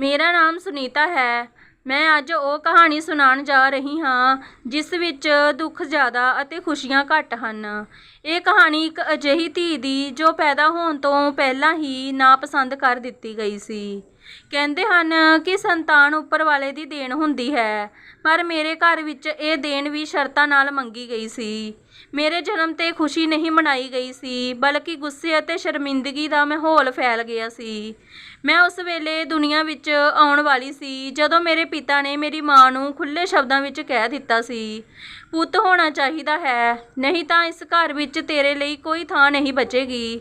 ਮੇਰਾ ਨਾਮ ਸੁਨੀਤਾ ਹੈ। ਮੈਂ ਅੱਜ ਉਹ ਕਹਾਣੀ ਸੁਣਾਉਣ ਜਾ ਰਹੀ ਹਾਂ, ਜਿਸ ਵਿੱਚ ਦੁੱਖ ਜ਼ਿਆਦਾ ਅਤੇ ਖੁਸ਼ੀਆਂ ਘੱਟ ਹਨ। ਇਹ ਕਹਾਣੀ ਇੱਕ ਅਜਿਹੀ ਧੀ ਦੀ ਜੋ ਪੈਦਾ ਹੋਣ ਤੋਂ ਪਹਿਲਾਂ ਹੀ ਨਾਪਸੰਦ ਕਰ ਦਿੱਤੀ ਗਈ ਸੀ। ਕਹਿੰਦੇ ਹਨ ਕਿ ਸੰਤਾਨ ਉੱਪਰ ਵਾਲੇ ਦੀ ਦੇਣ ਹੁੰਦੀ ਹੈ, ਪਰ ਮੇਰੇ ਘਰ ਵਿੱਚ ਇਹ ਦੇਣ ਵੀ ਸ਼ਰਤਾਂ ਨਾਲ ਮੰਗੀ ਗਈ ਸੀ। ਮੇਰੇ ਜਨਮ ਤੇ ਖੁਸ਼ੀ ਨਹੀਂ ਮਨਾਈ ਗਈ ਸੀ, ਬਲਕਿ ਗੁੱਸੇ ਅਤੇ ਸ਼ਰਮਿੰਦਗੀ ਦਾ ਮਾਹੌਲ ਫੈਲ ਗਿਆ ਸੀ। ਮੈਂ ਉਸ ਵੇਲੇ ਦੁਨੀਆ ਵਿੱਚ ਆਉਣ ਵਾਲੀ ਸੀ, ਜਦੋਂ ਮੇਰੇ ਪਿਤਾ ਨੇ ਮੇਰੀ ਮਾਂ ਨੂੰ ਖੁੱਲੇ ਸ਼ਬਦਾਂ ਵਿੱਚ ਕਹਿ ਦਿੱਤਾ ਸੀ, ਪੁੱਤ ਹੋਣਾ ਚਾਹੀਦਾ ਹੈ, ਨਹੀਂ ਤਾਂ ਇਸ ਘਰ ਵਿੱਚ ਤੇਰੇ ਲਈ ਕੋਈ ਥਾਂ ਨਹੀਂ ਬਚੇਗੀ।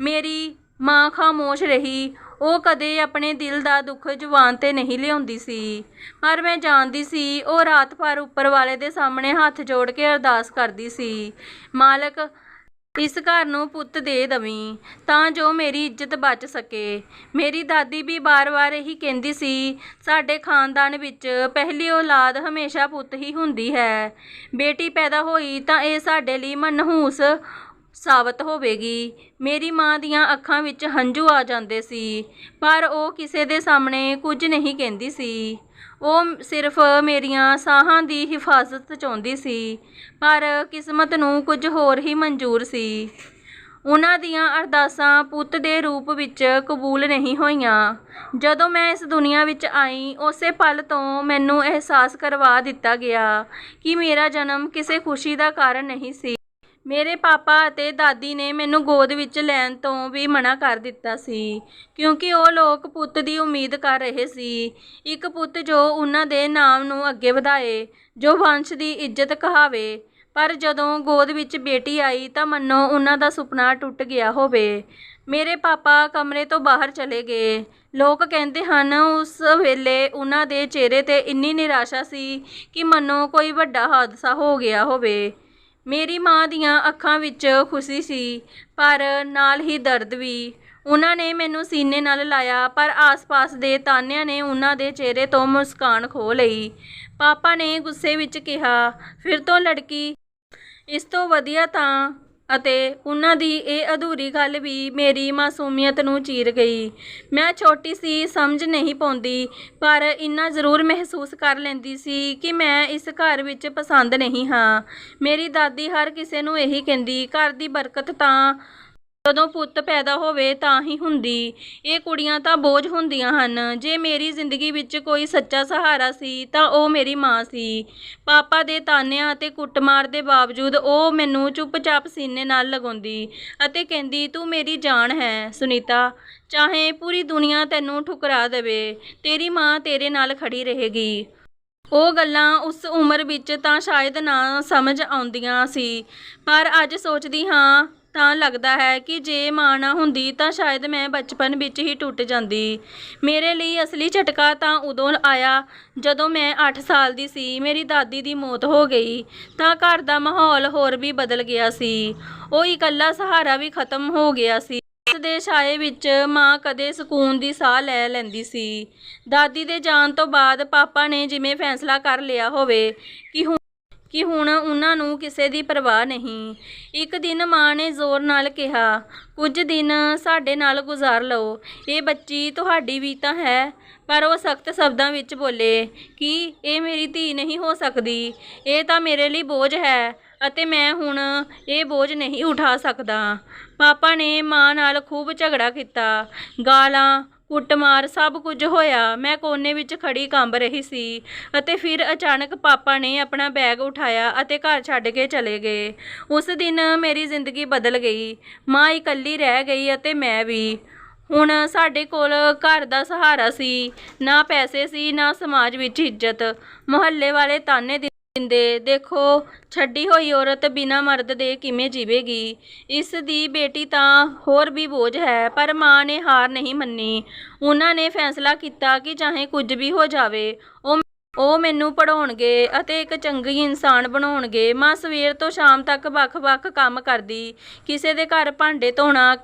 ਮੇਰੀ ਮਾਂ ਖਾਮੋਸ਼ ਰਹੀ ਉਹ ਕਦੇ ਆਪਣੇ ਦਿਲ ਦਾ ਦੁੱਖ ਜ਼ੁਬਾਨ ਤੇ ਨਹੀਂ ਲਿਆਉਂਦੀ ਸੀ। ਪਰ ਮੈਂ ਜਾਣਦੀ ਸੀ, ਉਹ ਰਾਤ ਭਰ ਉੱਪਰ ਵਾਲੇ ਦੇ ਸਾਹਮਣੇ ਹੱਥ ਜੋੜ ਕੇ ਅਰਦਾਸ ਕਰਦੀ ਸੀ, ਮਾਲਕ, ਇਸ ਘਰ ਨੂੰ ਪੁੱਤ ਦੇ ਦਵੀਂ, ਤਾਂ ਜੋ ਮੇਰੀ ਇੱਜ਼ਤ ਬਚ ਸਕੇ। ਮੇਰੀ ਦਾਦੀ ਵੀ ਬਾਰ-ਬਾਰ ਇਹੀ ਕਹਿੰਦੀ ਸੀ, ਸਾਡੇ ਖਾਨਦਾਨ ਵਿੱਚ ਪਹਿਲੀ ਔਲਾਦ ਹਮੇਸ਼ਾ ਪੁੱਤ ਹੀ ਹੁੰਦੀ ਹੈ। ਬੇਟੀ ਪੈਦਾ ਹੋਈ ਤਾਂ ਇਹ ਸਾਡੇ ਲਈ ਮਨਹੂਸ ਸਾਬਤ ਹੋਵੇਗੀ। ਮੇਰੀ ਮਾਂ ਦੀਆਂ ਅੱਖਾਂ ਵਿੱਚ ਹੰਝੂ ਆ ਜਾਂਦੇ ਸੀ, ਪਰ ਉਹ ਕਿਸੇ ਦੇ ਸਾਹਮਣੇ ਕੁਝ ਨਹੀਂ ਕਹਿੰਦੀ ਸੀ। ਉਹ ਸਿਰਫ ਮੇਰੀਆਂ ਸਾਹਾਂ ਦੀ ਹਿਫਾਜ਼ਤ ਚਾਹੁੰਦੀ ਸੀ, ਪਰ ਕਿਸਮਤ ਨੂੰ ਕੁਝ ਹੋਰ ਹੀ ਮਨਜ਼ੂਰ ਸੀ। ਉਹਨਾਂ ਦੀਆਂ ਅਰਦਾਸਾਂ ਪੁੱਤ ਦੇ ਰੂਪ ਵਿੱਚ ਕਬੂਲ ਨਹੀਂ ਹੋਈਆਂ। ਜਦੋਂ ਮੈਂ ਇਸ ਦੁਨੀਆ ਵਿੱਚ ਆਈ, ਉਸੇ ਪਲ ਤੋਂ ਮੈਨੂੰ ਅਹਿਸਾਸ ਕਰਵਾ ਦਿੱਤਾ ਗਿਆ ਕਿ ਮੇਰਾ ਜਨਮ ਕਿਸੇ ਖੁਸ਼ੀ ਦਾ ਕਾਰਨ ਨਹੀਂ ਸੀ। ਮੇਰੇ ਪਾਪਾ ਅਤੇ ਦਾਦੀ ਨੇ ਮੈਨੂੰ ਗੋਦ ਵਿੱਚ ਲੈਣ ਤੋਂ ਵੀ ਮਨਾ ਕਰ ਦਿੱਤਾ ਸੀ, ਕਿਉਂਕਿ ਉਹ ਲੋਕ ਪੁੱਤ ਦੀ ਉਮੀਦ ਕਰ ਰਹੇ ਸੀ। ਇੱਕ ਪੁੱਤ ਜੋ ਉਹਨਾਂ ਦੇ ਨਾਮ ਨੂੰ ਅੱਗੇ ਵਧਾਏ, ਜੋ ਵੰਸ਼ ਦੀ ਇੱਜ਼ਤ ਕਹਾਵੇ, ਪਰ ਜਦੋਂ ਗੋਦ ਵਿੱਚ ਬੇਟੀ ਆਈ ਤਾਂ ਮੰਨੋ ਉਹਨਾਂ ਦਾ ਸੁਪਨਾ ਟੁੱਟ ਗਿਆ ਹੋਵੇ। ਮੇਰੇ ਪਾਪਾ ਕਮਰੇ ਤੋਂ ਬਾਹਰ ਚਲੇ ਗਏ। ਲੋਕ ਕਹਿੰਦੇ ਹਨ, ਉਸ ਵੇਲੇ ਉਹਨਾਂ ਦੇ ਚਿਹਰੇ ਤੇ ਇੰਨੀ ਨਿਰਾਸ਼ਾ ਸੀ ਕਿ ਮੰਨੋ ਕੋਈ ਵੱਡਾ ਹਾਦਸਾ ਹੋ ਗਿਆ ਹੋਵੇ। ਮੇਰੀ ਮਾਂ ਦੀਆਂ ਅੱਖਾਂ ਵਿੱਚ ਖੁਸ਼ੀ ਸੀ, ਪਰ ਨਾਲ ਹੀ ਦਰਦ ਵੀ। ਉਹਨਾਂ ਨੇ ਮੈਨੂੰ ਸੀਨੇ ਨਾਲ ਲਾਇਆ, ਪਰ ਆਸ-ਪਾਸ ਦੇ ਤਾਨਿਆਂ ਨੇ ਉਹਨਾਂ ਦੇ ਚਿਹਰੇ ਤੋਂ ਮੁਸਕਾਨ ਖੋ ਲਈ। ਪਾਪਾ ਨੇ ਗੁੱਸੇ ਵਿੱਚ ਕਿਹਾ, ਫਿਰ ਤੋਂ ਲੜਕੀ, ਇਸ ਤੋਂ ਵਧੀਆ ਤਾਂ ਅਤੇ ਉਹਨਾਂ ਦੀ ਇਹ ਅਧੂਰੀ ਗੱਲ ਵੀ ਮੇਰੀ ਮਾਸੂਮੀਅਤ ਨੂੰ ਚੀਰ ਗਈ। ਮੈਂ ਛੋਟੀ ਸੀ, ਸਮਝ ਨਹੀਂ ਪਾਉਂਦੀ, ਪਰ ਇੰਨਾ ਜ਼ਰੂਰ ਮਹਿਸੂਸ ਕਰ ਲੈਂਦੀ ਸੀ ਕਿ ਮੈਂ ਇਸ ਘਰ ਵਿੱਚ ਪਸੰਦ ਨਹੀਂ ਹਾਂ। ਮੇਰੀ ਦਾਦੀ ਹਰ ਕਿਸੇ ਨੂੰ ਇਹੀ ਕਹਿੰਦੀ, ਘਰ ਦੀ ਬਰਕਤ ਤਾਂ ਜਦੋਂ ਪੁੱਤ ਪੈਦਾ ਹੋਵੇ ਤਾਂ ਹੀ ਹੁੰਦੀ। ਇਹ ਕੁੜੀਆਂ ਤਾਂ ਬੋਝ ਹੁੰਦੀਆਂ ਹਨ। ਜੇ ਮੇਰੀ ਜ਼ਿੰਦਗੀ ਵਿੱਚ ਕੋਈ ਸੱਚਾ ਸਹਾਰਾ ਸੀ, ਤਾਂ ਉਹ ਮੇਰੀ ਮਾਂ ਸੀ। ਪਾਪਾ ਦੇ ਤਾਨਿਆਂ ਅਤੇ ਕੁੱਟਮਾਰ ਦੇ ਬਾਵਜੂਦ ਉਹ ਮੈਨੂੰ ਚੁੱਪਚਾਪ ਸੀਨੇ ਨਾਲ ਲਗਾਉਂਦੀ ਅਤੇ ਕਹਿੰਦੀ, ਤੂੰ ਮੇਰੀ ਜਾਨ ਹੈ, ਸੁਨੀਤਾ। ਚਾਹੇ ਪੂਰੀ ਦੁਨੀਆ ਤੈਨੂੰ ਠੁਕਰਾ ਦੇਵੇ, ਤੇਰੀ ਮਾਂ ਤੇਰੇ ਨਾਲ ਖੜੀ ਰਹੇਗੀ। ਉਹ ਗੱਲਾਂ ਉਸ ਉਮਰ ਵਿੱਚ ਤਾਂ ਸ਼ਾਇਦ ਨਾ ਸਮਝ ਆਉਂਦੀਆਂ ਸੀ, ਪਰ ਅੱਜ ਸੋਚਦੀ ਹਾਂ ਤਾਂ ਲੱਗਦਾ ਹੈ ਕਿ ਜੇ ਮਾਂ ਨਾ ਹੁੰਦੀ ਤਾਂ ਸ਼ਾਇਦ ਮੈਂ ਬਚਪਨ ਵਿੱਚ ਹੀ ਟੁੱਟ ਜਾਂਦੀ। ਮੇਰੇ ਲਈ ਅਸਲੀ ਝਟਕਾ ਤਾਂ ਉਦੋਂ ਆਇਆ ਜਦੋਂ ਮੈਂ 8 ਸਾਲ ਦੀ ਸੀ, ਮੇਰੀ ਦਾਦੀ ਦੀ ਮੌਤ ਹੋ ਗਈ, ਤਾਂ ਘਰ ਦਾ ਮਾਹੌਲ ਹੋਰ ਵੀ ਬਦਲ ਗਿਆ ਸੀ। ਉਹ ਇਕੱਲਾ ਸਹਾਰਾ ਵੀ ਖਤਮ ਹੋ ਗਿਆ ਸੀ। ਇਸ ਦੇ ਛਾਏ ਵਿੱਚ ਮਾਂ ਕਦੇ ਸਕੂਨ ਦੀ ਸਾਹ ਲੈ ਲੈਂਦੀ ਸੀ। ਦਾਦੀ ਦੇ ਜਾਣ ਤੋਂ ਬਾਅਦ ਪਾਪਾ ਨੇ ਜਿਵੇਂ ਫੈਸਲਾ ਕਰ ਲਿਆ ਹੋਵੇ ਕਿ ਕਿ ਹੁਣ ਉਹਨਾਂ ਨੂੰ ਕਿਸੇ ਦੀ ਪਰਵਾਹ ਨਹੀਂ। ਇੱਕ ਦਿਨ ਮਾਂ ਨੇ ਜ਼ੋਰ ਨਾਲ ਕਿਹਾ, ਕੁਝ ਦਿਨ ਸਾਡੇ ਨਾਲ ਗੁਜ਼ਾਰ ਲਓ। ਇਹ ਬੱਚੀ ਤੁਹਾਡੀ ਵੀ ਤਾਂ ਹੈ। ਪਰ ਉਹ ਸਖਤ ਸ਼ਬਦਾਂ ਵਿੱਚ ਬੋਲੇ, ਕਿ ਇਹ ਮੇਰੀ ਧੀ ਨਹੀਂ ਹੋ ਸਕਦੀ? ਇਹ ਤਾਂ ਮੇਰੇ ਲਈ ਬੋਝ ਹੈ ਅਤੇ ਮੈਂ ਹੁਣ ਇਹ ਬੋਝ ਨਹੀਂ ਉਠਾ ਸਕਦਾ। ਪਾਪਾ ਨੇ ਮਾਂ ਨਾਲ ਖੂਬ ਝਗੜਾ ਕੀਤਾ। ਗਾਲਾਂ ਕੁੱਟਮਾਰ ਸਭ ਕੁਝ ਹੋਇਆ। ਮੈਂ ਕੋਨੇ ਵਿੱਚ ਖੜੀ ਕੰਬ ਰਹੀ ਸੀ ਅਤੇ ਫਿਰ ਅਚਾਨਕ ਪਾਪਾ ਨੇ ਆਪਣਾ ਬੈਗ ਉਠਾਇਆ ਅਤੇ ਘਰ ਛੱਡ ਕੇ ਚਲੇ ਗਏ। ਉਸ ਦਿਨ ਮੇਰੀ ਜ਼ਿੰਦਗੀ ਬਦਲ ਗਈ। ਮਾਂ ਇਕੱਲੀ ਰਹਿ ਗਈ ਅਤੇ ਮੈਂ ਵੀ। ਹੁਣ ਸਾਡੇ ਕੋਲ ਘਰ ਦਾ ਸਹਾਰਾ ਸੀ। ਨਾ ਪੈਸੇ ਸੀ, ਨਾ ਸਮਾਜ ਵਿੱਚ ਇੱਜ਼ਤ। ਮੁਹੱਲੇ ਵਾਲੇ ਤਾਨੇ ਦਿੰਦੇ। ਦੇਖੋ, ਛੱਡੀ ਹੋਈ ਔਰਤ ਬਿਨਾਂ ਮਰਦ ਦੇ ਕਿਵੇਂ ਜੀਵੇਗੀ? ਇਸ ਦੀ ਬੇਟੀ ਤਾਂ ਹੋਰ ਵੀ ਬੋਝ ਹੈ, ਪਰ ਮਾਂ ਨੇ ਹਾਰ ਨਹੀਂ ਮੰਨੀ। ਉਹਨਾਂ ਨੇ ਫੈਸਲਾ ਕੀਤਾ ਕਿ ਚਾਹੇ ਕੁਝ ਵੀ ਹੋ ਜਾਵੇ, ਉਹ ਉਹ ਮੈਨੂੰ ਪੜਾਉਣਗੇ ਅਤੇ ਇੱਕ ਚੰਗੀ ਇਨਸਾਨ ਬਣਾਉਣਗੇ। ਮਾਂ ਸਵੇਰ ਤੋਂ ਸ਼ਾਮ ਤੱਕ ਵੱਖ-ਵੱਖ ਕੰਮ ਕਰਦੀ। ਕਿਸੇ ਦੇ ਘਰ ਭਾਂਡੇ ਧੋਣਾ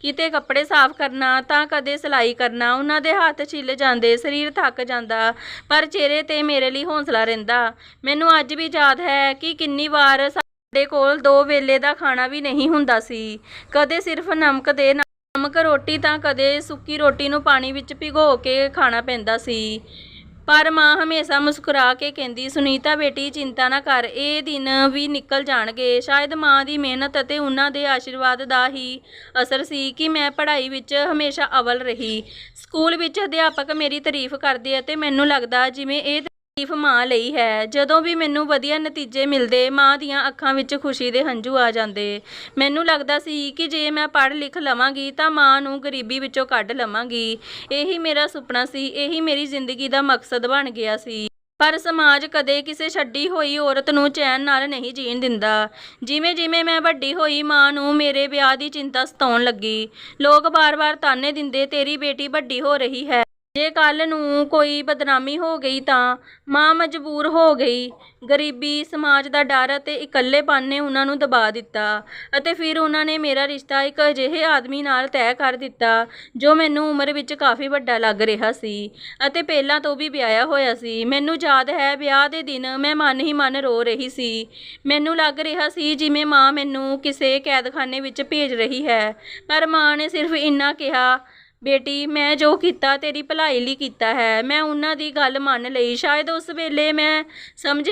ਕਿਤੇ ਕੱਪੜੇ ਸਾਫ਼ ਕਰਨਾ, ਤਾਂ ਕਦੇ ਸਿਲਾਈ ਕਰਨਾ, ਉਹਨਾਂ ਦੇ ਹੱਥ ਛਿੱਲ ਜਾਂਦੇ, ਸਰੀਰ ਥੱਕ ਜਾਂਦਾ, ਪਰ ਚਿਹਰੇ ਤੇ ਮੇਰੇ ਲਈ ਹੌਸਲਾ ਰਹਿੰਦਾ। ਮੈਨੂੰ ਅੱਜ ਵੀ ਯਾਦ ਹੈ ਕਿ ਕਿੰਨੀ ਵਾਰ ਸਾਡੇ ਕੋਲ ਦੋ ਵੇਲੇ ਦਾ ਖਾਣਾ ਵੀ ਨਹੀਂ ਹੁੰਦਾ ਸੀ। ਕਦੇ ਸਿਰਫ ਨਮਕ ਦੇ ਨਾਮ ਨਮਕ ਰੋਟੀ ਤਾਂ ਕਦੇ ਸੁੱਕੀ ਰੋਟੀ ਨੂੰ ਪਾਣੀ ਵਿੱਚ ਭਿਗੋ ਕੇ ਖਾਣਾ ਪੈਂਦਾ ਸੀ। ਪਰ ਮਾਂ ਹਮੇਸ਼ਾ ਮੁਸਕਰਾ ਕੇ ਕਹਿੰਦੀ, ਸੁਨੀਤਾ ਬੇਟੀ, ਚਿੰਤਾ ਨਾ ਕਰ, ਇਹ ਦਿਨ ਵੀ ਨਿਕਲ ਜਾਣਗੇ। ਸ਼ਾਇਦ ਮਾਂ ਦੀ ਮਿਹਨਤ ਅਤੇ ਉਹਨਾਂ ਦੇ ਆਸ਼ੀਰਵਾਦ ਦਾ ਹੀ ਅਸਰ ਸੀ ਕਿ ਮੈਂ ਪੜ੍ਹਾਈ ਵਿੱਚ ਹਮੇਸ਼ਾ ਅਵਲ ਰਹੀ। ਸਕੂਲ ਵਿੱਚ ਅਧਿਆਪਕ ਮੇਰੀ ਤਾਰੀਫ ਕਰਦੇ ਅਤੇ ਮੈਨੂੰ ਲੱਗਦਾ ਜਿਵੇਂ ਇਹ ਤਾਰੀਫ ਮਾਂ ਲਈ ਹੈ। ਜਦੋਂ ਵੀ ਮੈਨੂੰ ਵਧੀਆ ਨਤੀਜੇ ਮਿਲਦੇ, ਮਾਂ ਦੀਆਂ ਅੱਖਾਂ ਵਿੱਚ ਖੁਸ਼ੀ ਦੇ ਹੰਝੂ ਆ ਜਾਂਦੇ। ਮੈਨੂੰ ਲੱਗਦਾ ਸੀ ਕਿ ਜੇ ਮੈਂ ਪੜ੍ਹ ਲਿਖ ਲਵਾਂਗੀ, ਤਾਂ ਮਾਂ ਨੂੰ ਗਰੀਬੀ ਵਿੱਚੋਂ ਕੱਢ ਲਵਾਂਗੀ। ਇਹੀ ਮੇਰਾ ਸੁਪਨਾ ਸੀ, ਇਹੀ ਮੇਰੀ ਜ਼ਿੰਦਗੀ ਦਾ ਮਕਸਦ ਬਣ ਗਿਆ ਸੀ। ਪਰ ਸਮਾਜ ਕਦੇ ਕਿਸੇ ਛੱਡੀ ਹੋਈ ਔਰਤ ਨੂੰ ਚੈਨ ਨਾਲ ਨਹੀਂ ਜੀਣ ਦਿੰਦਾ। ਜਿਵੇਂ ਜਿਵੇਂ ਮੈਂ ਵੱਡੀ ਹੋਈ, ਮਾਂ ਨੂੰ ਮੇਰੇ ਵਿਆਹ ਦੀ ਚਿੰਤਾ ਸਤਾਉਣ ਲੱਗੀ। ਲੋਕ ਬਾਰ-ਬਾਰ ਤਾਨੇ ਦਿੰਦੇ, ਤੇਰੀ ਬੇਟੀ ਵੱਡੀ ਹੋ ਰਹੀ ਹੈ। ਜੇ ਕੱਲ ਨੂੰ ਕੋਈ ਬਦਨਾਮੀ ਹੋ ਗਈ ਤਾਂ ਮਾਂ ਮਜਬੂਰ ਹੋ ਗਈ। ਗਰੀਬੀ ਸਮਾਜ ਦਾ ਡਰ ਅਤੇ ਇਕੱਲੇਪਨ ਨੇ ਉਹਨਾਂ ਨੂੰ ਦਬਾ ਦਿੱਤਾ ਅਤੇ ਫਿਰ ਉਹਨਾਂ ਨੇ ਮੇਰਾ ਰਿਸ਼ਤਾ ਇੱਕ ਅਜਿਹੇ ਆਦਮੀ ਨਾਲ ਤੈਅ ਕਰ ਦਿੱਤਾ ਜੋ ਮੈਨੂੰ ਉਮਰ ਵਿੱਚ ਕਾਫੀ ਵੱਡਾ ਲੱਗ ਰਿਹਾ ਸੀ ਅਤੇ ਪਹਿਲਾਂ ਤੋਂ ਵੀ ਵਿਆਹਿਆ ਹੋਇਆ ਸੀ। ਮੈਨੂੰ ਯਾਦ ਹੈ ਵਿਆਹ ਦੇ ਦਿਨ ਮੈਂ ਮਨ ਹੀ ਮਨ ਰੋ ਰਹੀ ਸੀ। ਮੈਨੂੰ ਲੱਗ ਰਿਹਾ ਸੀ ਜਿਵੇਂ ਮਾਂ ਮੈਨੂੰ ਕਿਸੇ ਕੈਦਖਾਨੇ ਵਿੱਚ ਭੇਜ ਰਹੀ ਹੈ। ਪਰ ਮਾਂ ਨੇ ਸਿਰਫ ਇੰਨਾ ਕਿਹਾ ਬੇਟੀ, ਮੈਂ ਜੋ ਕੀਤਾ ਤੇਰੀ ਭਲਾਈ ਲਈ ਕੀਤਾ ਹੈ। ਮੈਂ ਉਹਨਾਂ ਦੀ ਗੱਲ ਮੰਨ ਲਈ। ਸ਼ਾਇਦ ਉਸ ਵੇਲੇ ਮੈਂ ਸਮਝ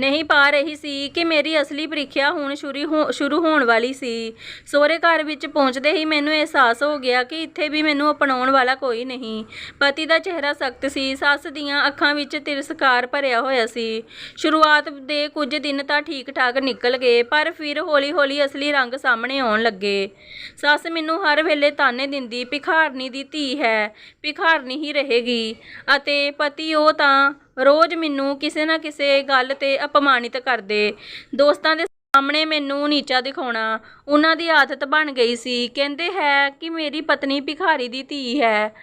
ਨਹੀਂ ਪਾ ਰਹੀ ਸੀ ਕਿ ਮੇਰੀ ਅਸਲੀ ਪ੍ਰੀਖਿਆ ਹੁਣ ਸ਼ੁਰੂ ਹੋ, ਸ਼ੁਰੂ ਹੋਣ ਵਾਲੀ ਸੀ। ਸਹੁਰੇ ਘਰ ਵਿੱਚ ਪਹੁੰਚਦੇ ਹੀ ਮੈਨੂੰ ਅਹਿਸਾਸ ਹੋ ਗਿਆ ਕਿ ਇੱਥੇ ਵੀ ਮੈਨੂੰ ਅਪਣਾਉਣ ਵਾਲਾ ਕੋਈ ਨਹੀਂ। ਪਤੀ ਦਾ ਚਿਹਰਾ ਸਖਤ ਸੀ। ਸੱਸ ਦੀਆਂ ਅੱਖਾਂ ਵਿੱਚ ਤਿਰਸਕਾਰ ਭਰਿਆ ਹੋਇਆ ਸੀ। ਸ਼ੁਰੂਆਤ ਦੇ ਕੁਝ ਦਿਨ ਤਾਂ ਠੀਕ ਠਾਕ ਨਿਕਲ ਗਏ, ਪਰ ਫਿਰ ਹੌਲੀ-ਹੌਲੀ ਅਸਲੀ ਰੰਗ ਸਾਹਮਣੇ ਆਉਣ ਲੱਗੇ। ਸੱਸ ਮੈਨੂੰ ਹਰ ਵੇਲੇ ਤਾਨੇ ਦਿੰਦੀ, ਭਿਖਾਰਨੀ ਦੀ ਧੀ ਹੈ, ਭਿਖਾਰਨੀ ਹੀ ਰਹੇਗੀ। ਅਤੇ ਪਤੀ ਉਹ ਤਾਂ ਰੋਜ਼ ਮੈਨੂੰ ਕਿਸੇ ਨਾ ਕਿਸੇ ਗੱਲ ਤੇ ਅਪਮਾਨਿਤ ਕਰਦੇ। ਦੋਸਤਾਂ ਦੇ ਸਾਹਮਣੇ ਮੈਨੂੰ ਨੀਚਾ ਦਿਖਾਉਣਾ, ਉਹਨਾਂ ਦੀ ਆਦਤ ਬਣ ਗਈ ਸੀ। ਕਹਿੰਦੇ ਹੈ ਕਿ ਮੇਰੀ ਪਤਨੀ ਭਿਖਾਰੀ ਦੀ ਧੀ ਹੈ।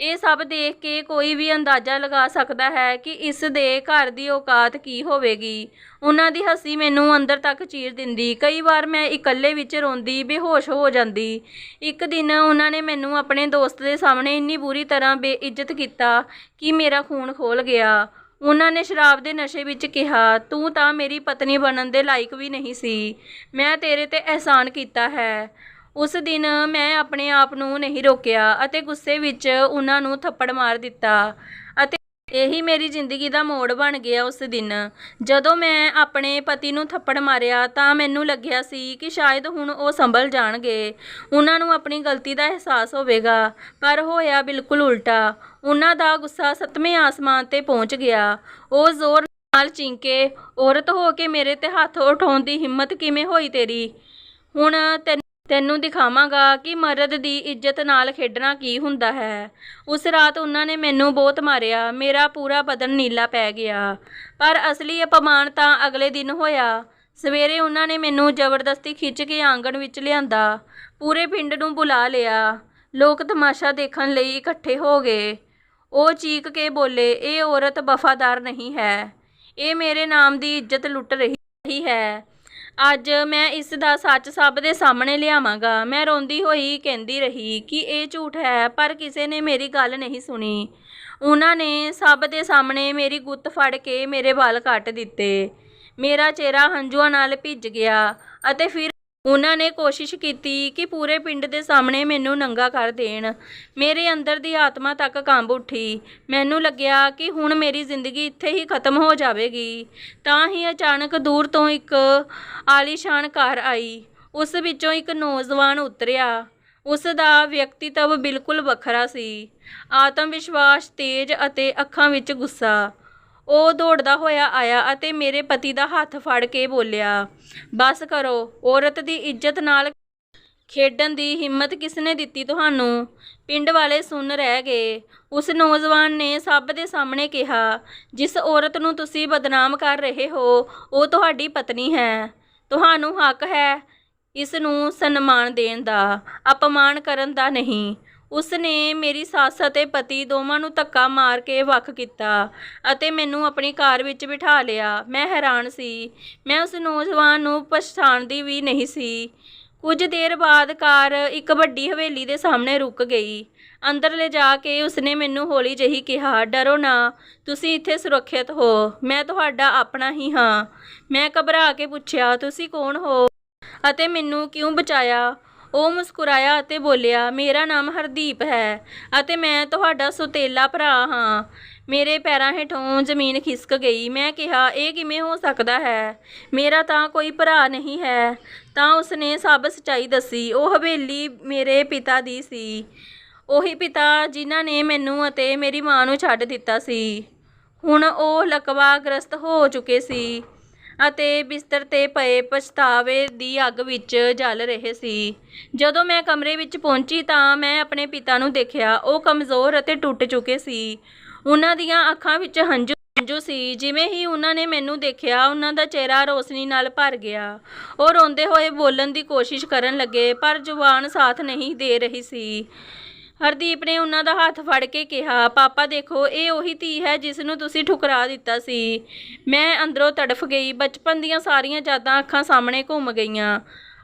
ਇਹ ਸਭ ਦੇਖ ਕੇ ਕੋਈ ਵੀ ਅੰਦਾਜ਼ਾ ਲਗਾ ਸਕਦਾ ਹੈ ਕਿ ਇਸ ਦੇ ਘਰ ਦੀ ਔਕਾਤ ਕੀ ਹੋਵੇਗੀ। ਉਹਨਾਂ ਦੀ ਹੱਸੀ ਮੈਨੂੰ ਅੰਦਰ ਤੱਕ ਚੀਰ ਦਿੰਦੀ। ਕਈ ਵਾਰ ਮੈਂ ਇਕੱਲੇ ਵਿੱਚ ਰੋਂਦੀ, ਬੇਹੋਸ਼ ਹੋ ਜਾਂਦੀ। ਇੱਕ ਦਿਨ ਉਹਨਾਂ ਨੇ ਮੈਨੂੰ ਆਪਣੇ ਦੋਸਤ ਦੇ ਸਾਹਮਣੇ ਇੰਨੀ ਬੁਰੀ ਤਰ੍ਹਾਂ ਬੇਇੱਜ਼ਤ ਕੀਤਾ ਕਿ ਮੇਰਾ ਖੂਨ ਖੋਲ ਗਿਆ। ਉਹਨਾਂ ਨੇ ਸ਼ਰਾਬ ਦੇ ਨਸ਼ੇ ਵਿੱਚ ਕਿਹਾ, ਤੂੰ ਤਾਂ ਮੇਰੀ ਪਤਨੀ ਬਣਨ ਦੇ ਲਾਇਕ ਵੀ ਨਹੀਂ ਸੀ। ਮੈਂ ਤੇਰੇ ਤੇ ਅਹਿਸਾਨ ਕੀਤਾ ਹੈ। ਉਸ ਦਿਨ ਮੈਂ ਆਪਣੇ ਆਪ ਨੂੰ ਨਹੀਂ ਰੋਕਿਆ ਅਤੇ ਗੁੱਸੇ ਵਿੱਚ ਉਹਨਾਂ ਨੂੰ ਥੱਪੜ ਮਾਰ ਦਿੱਤਾ ਅਤੇ ਇਹੀ ਮੇਰੀ ਜ਼ਿੰਦਗੀ ਦਾ ਮੋੜ ਬਣ ਗਿਆ ਉਸ ਦਿਨ। ਜਦੋਂ ਮੈਂ ਆਪਣੇ ਪਤੀ ਨੂੰ ਥੱਪੜ ਮਾਰਿਆ ਤਾਂ ਮੈਨੂੰ ਲੱਗਿਆ ਸੀ ਕਿ ਸ਼ਾਇਦ ਹੁਣ ਉਹ ਸੰਭਲ ਜਾਣਗੇ। ਉਹਨਾਂ ਨੂੰ ਆਪਣੀ ਗਲਤੀ ਦਾ ਅਹਿਸਾਸ ਹੋਵੇਗਾ, ਪਰ ਹੋਇਆ ਬਿਲਕੁਲ ਉਲਟਾ। ਉਹਨਾਂ ਦਾ ਗੁੱਸਾ ਸੱਤਵੇਂ ਆਸਮਾਨ ਤੇ ਪਹੁੰਚ ਗਿਆ। ਉਹ ਜ਼ੋਰ ਨਾਲ ਚੀਂਕੇ, ਔਰਤ ਹੋ ਕੇ ਮੇਰੇ ਤੇ ਹੱਥ ਉਠਾਉਣ ਦੀ ਹਿੰਮਤ ਕਿਵੇਂ ਹੋਈ ਤੇਰੀ? ਹੁਣ ਤੈਨੂੰ ਤੈਨੂੰ ਦਿਖਾਵਾਂਗਾ ਕਿ ਮਰਦ ਦੀ ਇੱਜ਼ਤ ਨਾਲ ਖੇਡਣਾ ਕੀ ਹੁੰਦਾ ਹੈ। ਉਸ ਰਾਤ ਉਹਨਾਂ ਨੇ ਮੈਨੂੰ ਬਹੁਤ ਮਾਰਿਆ, ਮੇਰਾ ਪੂਰਾ ਬਦਨ ਨੀਲਾ ਪੈ ਗਿਆ। ਪਰ ਅਸਲੀ ਅਪਮਾਨ ਤਾਂ ਅਗਲੇ ਦਿਨ ਹੋਇਆ। ਸਵੇਰੇ ਉਹਨਾਂ ਨੇ ਮੈਨੂੰ ਜ਼ਬਰਦਸਤੀ ਖਿੱਚ ਕੇ ਆਂਗਣ ਵਿੱਚ ਲਿਆਂਦਾ, ਪੂਰੇ ਪਿੰਡ ਨੂੰ ਬੁਲਾ ਲਿਆ। ਲੋਕ ਤਮਾਸ਼ਾ ਦੇਖਣ ਲਈ ਇਕੱਠੇ ਹੋ ਗਏ। ਉਹ ਚੀਕ ਕੇ ਬੋਲੇ, ਇਹ ਔਰਤ ਵਫਾਦਾਰ ਨਹੀਂ ਹੈ। ਇਹ ਮੇਰੇ ਨਾਮ ਦੀ ਇੱਜ਼ਤ ਲੁੱਟ ਰਹੀ ਹੈ। ਅੱਜ ਮੈਂ ਇਸ ਦਾ ਸੱਚ ਸਭ ਦੇ ਸਾਹਮਣੇ ਲਿਆਵਾਂਗਾ। ਮੈਂ ਰੋਂਦੀ ਹੋਈ ਕਹਿੰਦੀ ਰਹੀ ਕਿ ਇਹ ਝੂਠ ਹੈ, ਪਰ ਕਿਸੇ ਨੇ ਮੇਰੀ ਗੱਲ ਨਹੀਂ ਸੁਣੀ। ਉਹਨਾਂ ਨੇ ਸਭ ਦੇ ਸਾਹਮਣੇ ਮੇਰੀ ਗੁੱਤ ਫੜ ਕੇ ਮੇਰੇ ਵਾਲ ਕੱਟ ਦਿੱਤੇ। ਮੇਰਾ ਚਿਹਰਾ ਹੰਝੂਆਂ ਨਾਲ ਭਿੱਜ ਗਿਆ ਅਤੇ ਫਿਰ ਉਹਨਾਂ ਨੇ ਕੋਸ਼ਿਸ਼ ਕੀਤੀ ਕਿ ਪੂਰੇ ਪਿੰਡ ਦੇ ਸਾਹਮਣੇ ਮੈਨੂੰ ਨੰਗਾ ਕਰ ਦੇਣ। ਮੇਰੇ ਅੰਦਰ ਦੀ ਆਤਮਾ ਤੱਕ ਕੰਬ ਉੱਠੀ। ਮੈਨੂੰ ਲੱਗਿਆ ਕਿ ਹੁਣ ਮੇਰੀ ਜ਼ਿੰਦਗੀ ਇੱਥੇ ਹੀ ਖਤਮ ਹੋ ਜਾਵੇਗੀ। ਤਾਂ ਹੀ ਅਚਾਨਕ ਦੂਰ ਤੋਂ ਇੱਕ ਆਲੀਸ਼ਾਨ ਕਾਰ ਆਈ। ਉਸ ਵਿੱਚੋਂ ਇੱਕ ਨੌਜਵਾਨ ਉਤਰਿਆ। ਉਸ ਦਾ ਵਿਅਕਤੀਤਵ ਬਿਲਕੁਲ ਵੱਖਰਾ ਸੀ। ਆਤਮ ਵਿਸ਼ਵਾਸ ਤੇਜ਼ ਅਤੇ ਅੱਖਾਂ ਵਿੱਚ ਗੁੱਸਾ। ਉਹ ਦੌੜਦਾ ਹੋਇਆ ਆਇਆ ਅਤੇ ਮੇਰੇ ਪਤੀ ਦਾ ਹੱਥ ਫੜ ਕੇ ਬੋਲਿਆ, ਬਸ ਕਰੋ, ਔਰਤ ਦੀ ਇੱਜ਼ਤ ਨਾਲ ਖੇਡਣ ਦੀ ਹਿੰਮਤ ਕਿਸਨੇ ਦਿੱਤੀ ਤੁਹਾਨੂੰ? ਪਿੰਡ ਵਾਲੇ ਸੁਣ ਰਹਿ ਗਏ। ਉਸ ਨੌਜਵਾਨ ਨੇ ਸਭ ਦੇ ਸਾਹਮਣੇ ਕਿਹਾ, ਜਿਸ ਔਰਤ ਨੂੰ ਤੁਸੀਂ ਬਦਨਾਮ ਕਰ ਰਹੇ ਹੋ, ਉਹ ਤੁਹਾਡੀ ਪਤਨੀ ਹੈ। ਤੁਹਾਨੂੰ ਹੱਕ ਹੈ ਇਸ ਨੂੰ ਸਨਮਾਨ ਦੇਣ ਦਾ, ਅਪਮਾਨ ਕਰਨ ਦਾ ਨਹੀਂ। ਉਸ ਨੇ ਮੇਰੀ ਸੱਸ ਅਤੇ ਪਤੀ ਦੋਵਾਂ ਨੂੰ ਧੱਕਾ ਮਾਰ ਕੇ ਵੱਖ ਕੀਤਾ ਅਤੇ ਮੈਨੂੰ ਆਪਣੀ ਕਾਰ ਵਿੱਚ ਬਿਠਾ ਲਿਆ। ਮੈਂ ਹੈਰਾਨ ਸੀ। ਮੈਂ ਉਸ ਨੌਜਵਾਨ ਨੂੰ ਪਛਾਣਦੀ ਵੀ ਨਹੀਂ ਸੀ। ਕੁਝ ਦੇਰ ਬਾਅਦ ਕਾਰ ਇੱਕ ਵੱਡੀ ਹਵੇਲੀ ਦੇ ਸਾਹਮਣੇ ਰੁਕ ਗਈ। ਅੰਦਰ ਲੈ ਜਾ ਕੇ ਉਸਨੇ ਮੈਨੂੰ ਹੌਲੀ ਜਿਹੀ ਕਿਹਾ, ਡਰੋ ਨਾ, ਤੁਸੀਂ ਇੱਥੇ ਸੁਰੱਖਿਅਤ ਹੋ। ਮੈਂ ਤੁਹਾਡਾ ਆਪਣਾ ਹੀ ਹਾਂ। ਮੈਂ ਘਬਰਾ ਕੇ ਪੁੱਛਿਆ, ਤੁਸੀਂ ਕੌਣ ਹੋ? ਅਤੇ ਮੈਨੂੰ ਕਿਉਂ ਬਚਾਇਆ? ਉਹ ਮੁਸਕਰਾਇਆ ਅਤੇ ਬੋਲਿਆ, ਮੇਰਾ ਨਾਮ ਹਰਦੀਪ ਹੈ ਅਤੇ ਮੈਂ ਤੁਹਾਡਾ ਸੁਤੇਲਾ ਭਰਾ ਹਾਂ। ਮੇਰੇ ਪੈਰਾਂ ਹੇਠੋਂ ਜ਼ਮੀਨ ਖਿਸਕ ਗਈ। ਮੈਂ ਕਿਹਾ, ਇਹ ਕਿਵੇਂ ਹੋ ਸਕਦਾ ਹੈ? ਮੇਰਾ ਤਾਂ ਕੋਈ ਭਰਾ ਨਹੀਂ ਹੈ। ਤਾਂ ਉਸਨੇ ਸਭ ਸੱਚਾਈ ਦੱਸੀ। ਉਹ ਹਵੇਲੀ ਮੇਰੇ ਪਿਤਾ ਦੀ ਸੀ। ਉਹੀ ਪਿਤਾ ਜਿਨ੍ਹਾਂ ਨੇ ਮੈਨੂੰ ਅਤੇ ਮੇਰੀ ਮਾਂ ਨੂੰ ਛੱਡ ਦਿੱਤਾ ਸੀ। ਹੁਣ ਉਹ ਲਕਵਾਗ੍ਰਸਤ ਹੋ ਚੁੱਕੇ ਸੀ। ਅਤੇ ਬਿਸਤਰ ਤੇ ਪਏ ਪਛਤਾਵੇ ਦੀ ਅੱਗ ਵਿੱਚ ਜਲ ਰਹੇ ਸੀ। ਜਦੋਂ ਮੈਂ ਕਮਰੇ ਵਿੱਚ ਪਹੁੰਚੀ ਤਾਂ ਮੈਂ ਆਪਣੇ ਪਿਤਾ ਨੂੰ ਦੇਖਿਆ। ਉਹ ਕਮਜ਼ੋਰ ਅਤੇ ਟੁੱਟ ਚੁੱਕੇ ਸੀ। ਉਹਨਾਂ ਦੀਆਂ ਅੱਖਾਂ ਵਿੱਚ ਹੰਝੂ ਹੰਝੂ ਸੀ। ਜਿਵੇਂ ਹੀ ਉਹਨਾਂ ਨੇ ਮੈਨੂੰ ਦੇਖਿਆ, ਉਹਨਾਂ ਦਾ ਚਿਹਰਾ ਰੋਸ਼ਨੀ ਨਾਲ ਭਰ ਗਿਆ। ਉਹ ਰੋਂਦੇ ਹੋਏ ਬੋਲਣ ਦੀ ਕੋਸ਼ਿਸ਼ ਕਰਨ ਲੱਗੇ, ਪਰ ਜ਼ੁਬਾਨ ਸਾਥ ਨਹੀਂ ਦੇ ਰਹੀ ਸੀ। ਹਰਦੀਪ ਨੇ ਉਹਨਾਂ ਦਾ ਹੱਥ ਫੜ ਕੇ ਕਿਹਾ, ਪਾਪਾ ਦੇਖੋ, ਇਹ ਉਹੀ ਧੀ ਹੈ ਜਿਸ ਨੂੰ ਤੁਸੀਂ ਠੁਕਰਾ ਦਿੱਤਾ ਸੀ। ਮੈਂ ਅੰਦਰੋਂ ਤੜਫ ਗਈ, ਬਚਪਨ ਦੀਆਂ ਸਾਰੀਆਂ ਯਾਦਾਂ ਅੱਖਾਂ ਸਾਹਮਣੇ ਘੁੰਮ ਗਈਆਂ।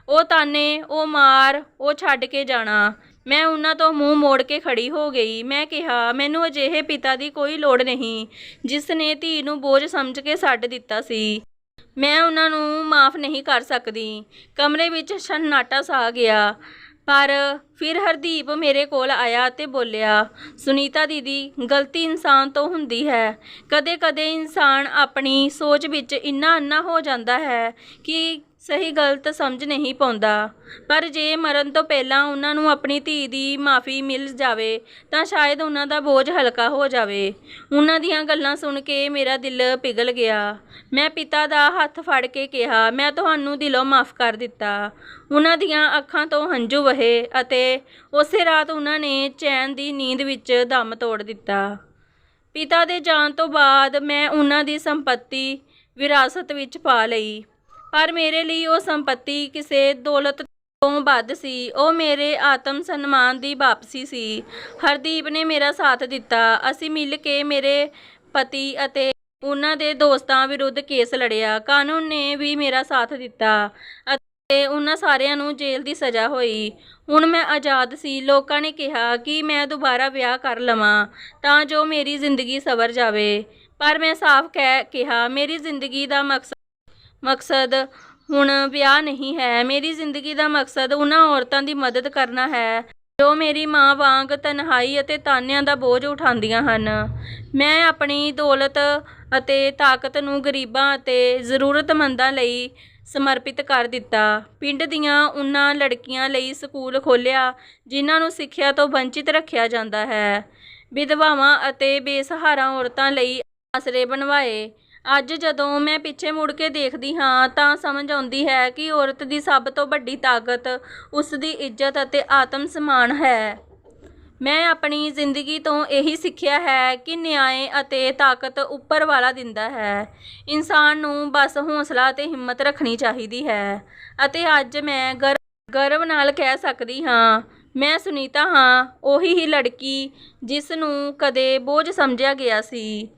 ਉਹ ਤਾਨੇ, ਉਹ ਮਾਰ, ਉਹ ਛੱਡ ਕੇ ਜਾਣਾ। ਮੈਂ ਉਹਨਾਂ ਤੋਂ ਮੂੰਹ ਮੋੜ ਕੇ ਖੜੀ ਹੋ ਗਈ। ਮੈਂ ਕਿਹਾ, ਮੈਨੂੰ ਅਜਿਹੇ ਪਿਤਾ ਦੀ ਕੋਈ ਲੋੜ ਨਹੀਂ, ਜਿਸ ਨੇ ਧੀ ਨੂੰ ਬੋਝ ਸਮਝ ਕੇ ਛੱਡ ਦਿੱਤਾ ਸੀ। ਮੈਂ ਉਹਨਾਂ ਨੂੰ ਮਾਫ ਨਹੀਂ ਕਰ ਸਕਦੀ। ਕਮਰੇ ਵਿੱਚ ਸન્ਨਾਟਾ ਛਾ ਗਿਆ। ਪਰ ਫਿਰ ਹਰਦੀਪ ਮੇਰੇ ਕੋਲ ਆਇਆ ਤੇ ਬੋਲਿਆ, ਸੁਨੀਤਾ ਦੀਦੀ, ਗਲਤੀ ਇਨਸਾਨ ਤੋਂ ਹੁੰਦੀ ਹੈ। ਕਦੇ-ਕਦੇ ਇਨਸਾਨ ਆਪਣੀ ਸੋਚ ਵਿੱਚ ਇੰਨਾ ਅੰਨਾ ਹੋ ਜਾਂਦਾ ਹੈ ਕਿ ਸਹੀ ਗਲਤ ਸਮਝ ਨਹੀਂ ਪਾਉਂਦਾ। ਪਰ ਜੇ ਮਰਨ ਤੋਂ ਪਹਿਲਾਂ ਉਹਨਾਂ ਨੂੰ ਆਪਣੀ ਧੀ ਦੀ ਮਾਫੀ ਮਿਲ ਜਾਵੇ, ਤਾਂ ਸ਼ਾਇਦ ਉਹਨਾਂ ਦਾ ਬੋਝ ਹਲਕਾ ਹੋ ਜਾਵੇ। ਉਹਨਾਂ ਦੀਆਂ ਗੱਲਾਂ ਸੁਣ ਕੇ ਮੇਰਾ ਦਿਲ ਪਿਘਲ ਗਿਆ। ਮੈਂ ਪਿਤਾ ਦਾ ਹੱਥ ਫੜ ਕੇ ਕਿਹਾ, ਮੈਂ ਤੁਹਾਨੂੰ ਦਿਲੋਂ ਮਾਫ ਕਰ ਦਿੱਤਾ। ਉਹਨਾਂ ਦੀਆਂ ਅੱਖਾਂ ਤੋਂ ਹੰਝੂ ਵਹੇ ਅਤੇ ਉਸੇ ਰਾਤ ਉਹਨਾਂ ਨੇ ਚੈਨ ਦੀ ਨੀਂਦ ਵਿੱਚ ਦਮ ਤੋੜ ਦਿੱਤਾ। ਪਿਤਾ ਦੇ ਜਾਣ ਤੋਂ ਬਾਅਦ ਮੈਂ ਉਹਨਾਂ ਦੀ ਸੰਪਤੀ ਵਿਰਾਸਤ ਵਿੱਚ ਪਾ ਲਈ। ਪਰ ਮੇਰੇ ਲਈ ਉਹ ਸੰਪਤੀ ਕਿਸੇ ਦੌਲਤ ਤੋਂ ਵੱਧ ਸੀ। ਉਹ ਮੇਰੇ ਆਤਮ ਸਨਮਾਨ ਦੀ ਵਾਪਸੀ ਸੀ। ਹਰਦੀਪ ਨੇ ਮੇਰਾ ਸਾਥ ਦਿੱਤਾ। ਅਸੀਂ ਮਿਲ ਕੇ ਮੇਰੇ ਪਤੀ ਅਤੇ ਉਹਨਾਂ ਦੇ ਦੋਸਤਾਂ ਵਿਰੁੱਧ ਕੇਸ ਲੜਿਆ। ਕਾਨੂੰਨ ਨੇ ਵੀ ਮੇਰਾ ਸਾਥ ਦਿੱਤਾ ਅਤੇ ਉਹਨਾਂ ਸਾਰਿਆਂ ਨੂੰ ਜੇਲ੍ਹ ਦੀ ਸਜ਼ਾ ਹੋਈ। ਹੁਣ ਮੈਂ ਆਜ਼ਾਦ ਸੀ। ਲੋਕਾਂ ਨੇ ਕਿਹਾ ਕਿ ਮੈਂ ਦੁਬਾਰਾ ਵਿਆਹ ਕਰ ਲਵਾਂ ਤਾਂ ਜੋ ਮੇਰੀ ਜ਼ਿੰਦਗੀ ਸਵਰ ਜਾਵੇ। ਪਰ ਮੈਂ ਸਾਫ਼ ਕਹਿ, ਕਿਹਾ, ਮੇਰੀ ਜ਼ਿੰਦਗੀ ਦਾ ਮਕਸਦ ਮਕਸਦ ਹੁਣ ਵਿਆਹ ਨਹੀਂ ਹੈ। ਮੇਰੀ ਜ਼ਿੰਦਗੀ ਦਾ ਮਕਸਦ ਉਹਨਾਂ ਔਰਤਾਂ ਦੀ ਮਦਦ ਕਰਨਾ ਹੈ, ਜੋ ਮੇਰੀ ਮਾਂ ਵਾਂਗ ਤਨਹਾਈ ਅਤੇ ਤਾਨਿਆਂ ਦਾ ਬੋਝ ਉਠਾਉਂਦੀਆਂ ਹਨ। ਮੈਂ ਆਪਣੀ ਦੌਲਤ ਅਤੇ ਤਾਕਤ ਨੂੰ ਗਰੀਬਾਂ ਅਤੇ ਜ਼ਰੂਰਤਮੰਦਾਂ ਲਈ ਸਮਰਪਿਤ ਕਰ ਦਿੱਤਾ। ਪਿੰਡ ਦੀਆਂ ਉਹਨਾਂ ਲੜਕੀਆਂ ਲਈ ਸਕੂਲ ਖੋਲ੍ਹਿਆ, ਜਿਨ੍ਹਾਂ ਨੂੰ ਸਿੱਖਿਆ ਤੋਂ ਵੰਚਿਤ ਰੱਖਿਆ ਜਾਂਦਾ ਹੈ। ਵਿਧਵਾਵਾਂ ਅਤੇ ਬੇਸਹਾਰਾ ਔਰਤਾਂ ਲਈ ਆਸਰੇ ਬਣਵਾਏ। ਅੱਜ ਜਦੋਂ ਮੈਂ ਪਿੱਛੇ ਮੁੜ ਕੇ ਦੇਖਦੀ ਹਾਂ ਤਾਂ ਸਮਝ ਆਉਂਦੀ ਹੈ ਕਿ ਔਰਤ ਦੀ ਸਭ ਤੋਂ ਵੱਡੀ ਤਾਕਤ ਉਸ ਦੀ ਇੱਜ਼ਤ ਅਤੇ ਆਤਮ ਸਨਮਾਨ ਹੈ। ਮੈਂ ਆਪਣੀ ਜ਼ਿੰਦਗੀ ਤੋਂ ਇਹੀ ਸਿੱਖਿਆ ਹੈ ਕਿ ਨਿਆਂ ਅਤੇ ਤਾਕਤ ਉੱਪਰ ਵਾਲਾ ਦਿੰਦਾ ਹੈ। ਇਨਸਾਨ ਨੂੰ ਬਸ ਹੌਸਲਾ ਅਤੇ ਹਿੰਮਤ ਰੱਖਣੀ ਚਾਹੀਦੀ ਹੈ ਅਤੇ ਅੱਜ ਮੈਂ ਗਰ, ਗਰਵ ਨਾਲ ਕਹਿ ਸਕਦੀ ਹਾਂ, ਮੈਂ ਸੁਨੀਤਾ ਹਾਂ, ਉਹੀ ਹੀ ਲੜਕੀ ਜਿਸ ਨੂੰ ਕਦੇ ਬੋਝ ਸਮਝਿਆ ਗਿਆ ਸੀ।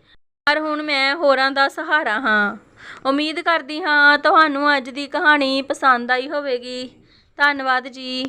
ਪਰ ਹੁਣ ਮੈਂ ਹੋਰਾਂ ਦਾ ਸਹਾਰਾ ਹਾਂ। ਉਮੀਦ ਕਰਦੀ ਹਾਂ ਤੁਹਾਨੂੰ ਅੱਜ ਦੀ ਕਹਾਣੀ ਪਸੰਦ ਆਈ ਹੋਵੇਗੀ। ਧੰਨਵਾਦ ਜੀ।